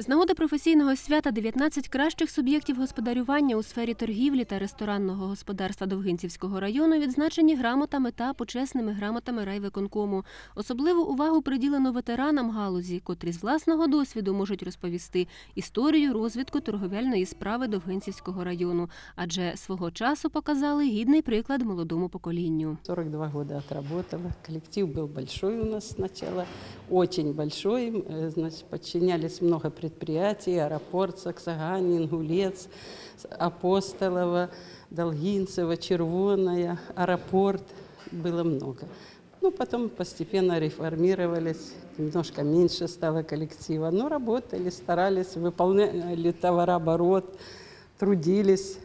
З нагоди професійного свята 19 кращих суб'єктів господарювання у сфері торгівлі та ресторанного господарства Довгинцівського району відзначені грамотами та почесними грамотами райвиконкому. Особливу увагу приділено ветеранам галузі, котрі з власного досвіду можуть розповісти історію розвитку торговельної справи Довгинцівського району, адже свого часу показали гідний приклад молодому поколінню. 42 года отработала. Коллектив был большой у нас сначала, очень большой. Э, Значит, подчинялись много предприятий, аэропорт, Саксаган, Ингулец, Апостолова, Долгинцево, Червоная, аэропорт. Было много. Ну, потом постепенно реформировались, немножко меньше стало коллектива. Но работали, старались, выполняли товарооборот, трудились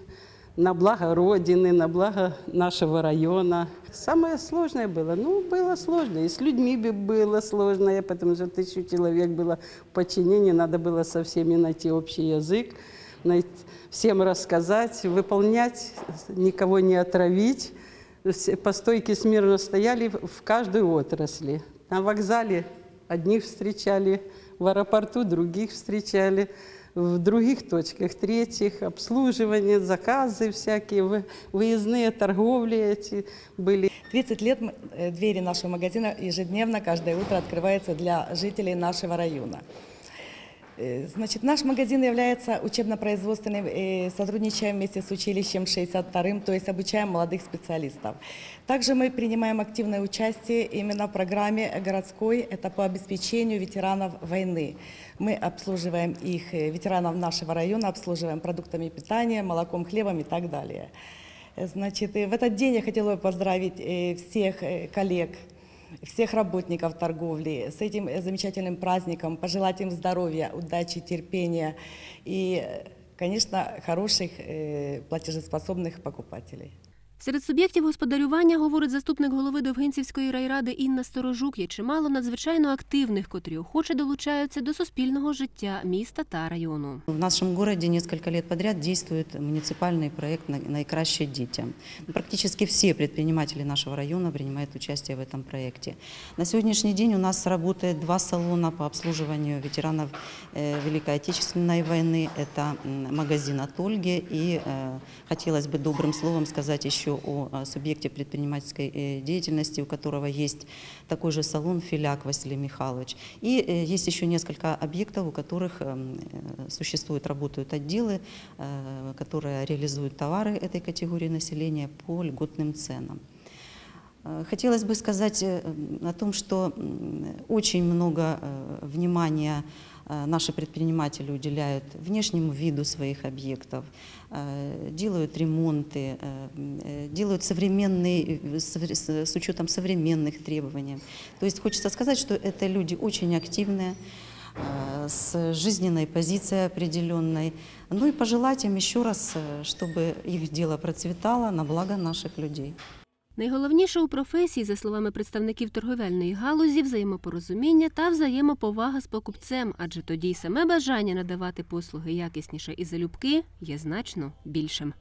на благо Родины, на благо нашего района. Самое сложное было, ну, было сложно. И с людьми бы было сложно, потому что тысячу человек было в подчинении, надо было со всеми найти общий язык, всем рассказать, выполнять, никого не отравить. По стойке смирно стояли в каждой отрасли. На вокзале одних встречали, в аэропорту других встречали, в других точках третьих, обслуживание, заказы всякие, вы- выездные торговли эти были. 30 лет э, двери нашего магазина ежедневно, каждое утро открываются для жителей нашего района. Э, Значит, наш магазин является учебно-производственным, э, сотрудничаем вместе с училищем 62-м, то есть обучаем молодых специалистов. Также мы принимаем активное участие именно в программе городской, это по обеспечению ветеранов войны. Мы обслуживаем их, э, ветеранов нашего района, обслуживаем продуктами питания, молоком, хлебом и так далее. Значит, в этот день я хотела бы поздравить всех коллег, всех работников торговли с этим замечательным праздником, пожелать им здоровья, удачи, терпения и, конечно, хороших э, платежеспособных покупателей. Серед суб'єктів господарювання, говорить заступник голови Довгинцівської райради Інна Сторожук, є чимало надзвичайно активних, котрі охоче долучаються до суспільного життя міста та району. В нашем городе несколько лет подряд действует муниципальный проект «На- «Наикраще детям». Практически все предприниматели нашего района принимают участие в этом проекте. На сегодняшний день у нас работает два салона по обслуживанию ветеранов э, Великой Отечественной войны. Это м, магазин от Ольги. И э, хотелось бы добрым словом сказать еще о субъекте предпринимательской э, деятельности, у которого есть такой же салон «Филяк» Василий Михайлович. И э, есть еще несколько объектов, у которых эм, э, существуют, работают отделы, которые реализуют товары этой категории населения по льготным ценам. Хотелось бы сказать о том, что очень много внимания наши предприниматели уделяют внешнему виду своих объектов, э, делают ремонты, э, э, делают современные, э, совре- с учетом современных требований. То есть хочется сказать, что это люди очень активные, э, с жизненной позицией определенной. Ну и пожелать им еще раз, э, чтобы их дело процветало на благо наших людей. Найголовніше у професії, за словами представників торговельної галузі, взаємопорозуміння та взаємоповага з покупцем, адже тоді й саме бажання надавати послуги якісніше і залюбки є значно більшим.